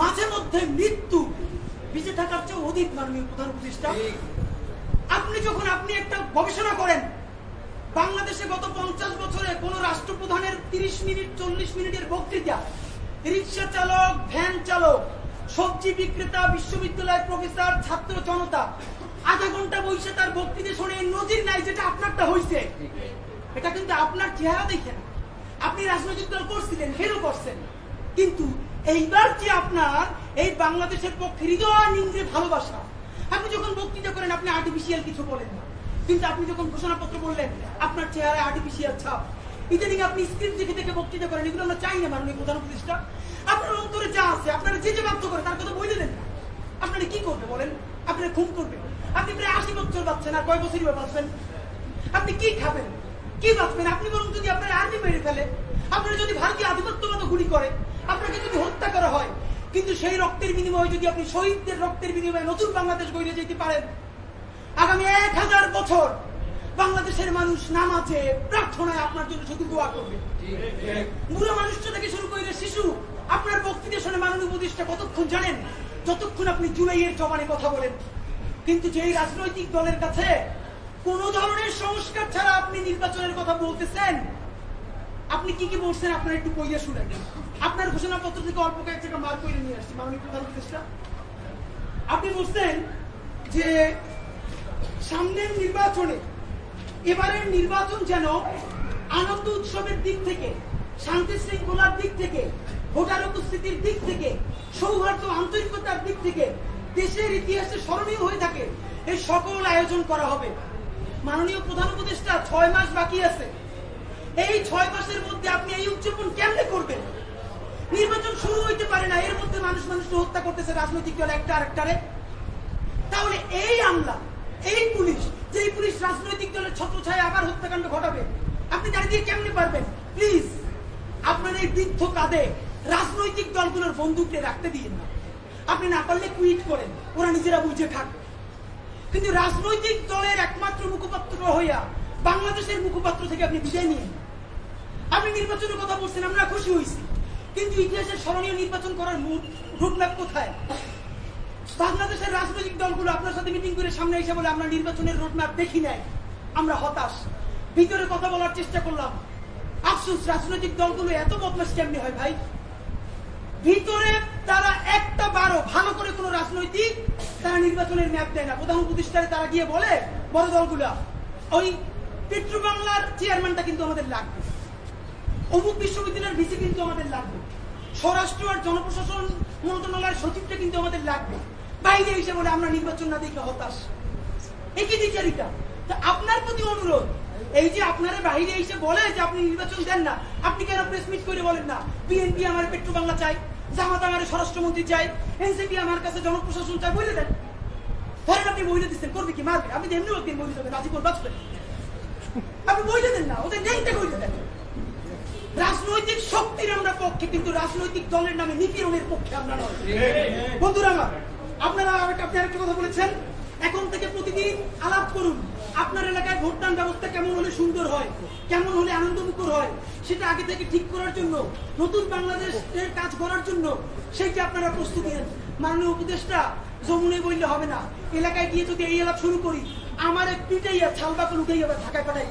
মাঝে মধ্যে মৃত্যু। বেঁচে থাকার চেয়ে অধিক মাননীয় প্রধান উপদেষ্টা। আপনি যখন আপনি একটা গবেষণা করেন বাংলাদেশে গত পঞ্চাশ বছরে কোন রাষ্ট্রপ্রধানের তিরিশ মিনিট চল্লিশ মিনিটের বক্তৃতা রিক্সা চালক ভ্যান চালক সবজি বিক্রেতা বিশ্ববিদ্যালয়ের প্রফেসর ছাত্র জনতা আধা ঘণ্টা বসে তার বক্তৃতা শুনে নজির নাই যেটা আপনারটা হয়েছে এটা কিন্তু আপনার চেহারা দেখে না। আপনি রাজনৈতিক দল করছিলেন ফেরও করছেন। কিন্তু এইবার যে আপনার এই বাংলাদেশের পক্ষে হৃদয় ভালোবাসা? আপনি যখন বক্তৃতা করেন, আপনি আর্টিফিশিয়াল কিছু বলেন না। কিন্তু আপনি যখন ঘোষণাপত্র বললেন, আপনার চেহারায় আর্টিফিশিয়াল ছাপ। ইদানিং আপনি স্ক্রিপ্ট দেখে দেখে বক্তৃতা করেন, এগুলো আমরা চাই না মাননীয় প্রধান উপদেষ্টা। আপনার অন্তরে যা আছে, আপনারা যে যে বাধ্য করে তার কথা বই দেন না। আপনারা কি করবে বলেন? আপনারা খুন করবে। আপনি প্রায় আশি বছর বাঁচছেন, আর কয় বছরই বাঁচবেন? আপনি কি খাবেন? কি বাঁচবেন? আপনি বরং যদি আপনার আর্মি মেরে ফেলে, আপনারা যদি ভারতীয় আধিপত্যবাদ গুলি করে আপনাকে যদি হত্যা করা হয় কিন্তু সেই রক্তের বিনিময়ে যদি আপনি শহীদদের রক্তের বিনিময়ে নতুন বাংলাদেশ গড়ে যেতে পারেন, আগামী এক হাজার বছর বাংলাদেশের মানুষ নামাজে প্রার্থনায় আপনার জন্য শুধু দোয়া করবে। বুড়ো মানুষটা থেকে শুরু করে শিশু, আপনার বক্তৃতা শুনে মাননীয় উপদেষ্টা কতক্ষণ জানেন? যতক্ষণ আপনি জুলাইয়ের জবানে কথা বলেন। কিন্তু যেই রাজনৈতিক দলের কাছে কোন ধরনের সংস্কার ছাড়া আপনি নির্বাচনের কথা বলতেছেন আপনি কি কি বলছেন আপনার একটু বইয়া শুনেন। আপনার ঘোষণাপত্র থেকে অল্প কয়েক টাকা মার করে নিয়ে আসছি, মাননীয় প্রধান উপদেষ্টা। আপনি বলছেন যে সামনের নির্বাচনে এবারের নির্বাচন যেন আনন্দ উৎসবের দিক থেকে, শান্তি শৃঙ্খলার দিক থেকে, ভোটার উপস্থিতির দিক থেকে, সৌহার্দ্য আন্তরিকতার দিক থেকে দেশের ইতিহাসে স্মরণীয় হয়ে থাকে, এই সকল আয়োজন করা হবে। মাননীয় প্রধান উপদেষ্টা ছয় মাস বাকি আছে। এই ছয় মাসের মধ্যে আপনি এই উদযাপন কেমনে করবেন? নির্বাচন শুরু হইতে পারে না, এর মধ্যে মানুষ মানুষকে হত্যা করতেছে, রাজনৈতিক দল একটা আরেকটারে। তাহলে এই আমলা, এই পুলিশ, যেই পুলিশ রাজনৈতিক দলের ছত্রছায়া আবার হত্যাকাণ্ড ঘটাবে, আপনি দাঁড়িয়ে কেমনে পারবেন? প্লিজ আপনার এই বৃদ্ধ কাঁধে রাজনৈতিক দলগুলোর বন্দুককে রাখতে দিন না। আপনি না পারলে কুইট করেন, ওরা নিজেরা বুঝে থাক কিন্তু রাজনৈতিক দলের একমাত্র মুখপাত্র হইয়া বাংলাদেশের মুখপাত্র থেকে আপনি বিদায় নিন আপনি নির্বাচনের কথা বলছেন, আমরা খুশি হয়েছি। কিন্তু ইতিহাসের স্মরণীয় নির্বাচন করার রুটম্যাপ কোথায়? বাংলাদেশের রাজনৈতিক দলগুলো আপনার সাথে মিটিং করে সামনে এসে বলে, আমরা নির্বাচনের রোডম্যাপ দেখি নাই। আমরা হতাশ। ভিতরে কথা বলার চেষ্টা করলাম। আফসোস, রাজনৈতিক দলগুলো এত বদমাস কেমনি হয় ভাই? ভিতরে তারা একটা বারো, ভালো করে কোনো রাজনৈতিক তারা নির্বাচনের ম্যাপ দেয় না। প্রধান প্রতিষ্ঠানে তারা গিয়ে বলে, বড় দলগুলা, ওই পেট্রো বাংলার চেয়ারম্যানটা কিন্তু আমাদের লাগবে। অমুক বিশ্ববিদ্যালয়ের ভিসি কিন্তু আমাদের লাগবে। স্বরাষ্ট্র আর জনপ্রশাসন মন্ত্রণালয়ের সচিবটা কিন্তু আমাদের লাগবে। বাইরে এসে বলে আমরা নির্বাচন না দেখে হতাশ। একই দ্বিচারিতা তা আপনার প্রতি অনুরোধ, এই যে আপনারা বাইরে এসে বলে যে আপনি নির্বাচন দেন না, আপনি কেন প্রেস মিট করে বলেন না? বিএনপি আমার পেট্রো বাংলা চাই, জামাত আমার স্বরাষ্ট্রমন্ত্রী চাই এনসিপি আমার কাছে জনপ্রশাসন চাই বলে দেন। ধরেন আপনি বইলে দিচ্ছেন, করবে কি, মারবে। আপনি এমনি একদিন বইলে দেবেন রাজিপুর বাঁচবেন আপনি বইলে দেন না, ওদের নেইতে বইলে দেন। শক্তির আমরা পক্ষে কিন্তু রাজনৈতিক দলের নামে নিপীড়নের পক্ষে আমরা নয়। বন্ধুরা আমার আপনারা আপনি আরেকটা কথা বলেছেন? এখন থেকে প্রতিদিন আলাপ করুন। আপনার এলাকায় ভোটদান ব্যবস্থা কেমন হলে সুন্দর হয়? কেমন হলে আনন্দমুখর হয়? সেটা আগে থেকে ঠিক করার জন্য নতুন বাংলাদেশের কাজ করার জন্য সেইটা আপনারা প্রস্তুতি নেন। মাননীয় উপদেষ্টা যমুনে বললে হবে না এলাকায় গিয়ে যদি এই আলাপ শুরু করি আমার এক পিটাইয়া ছালবাকল আবার ঢাকায় পাঠাই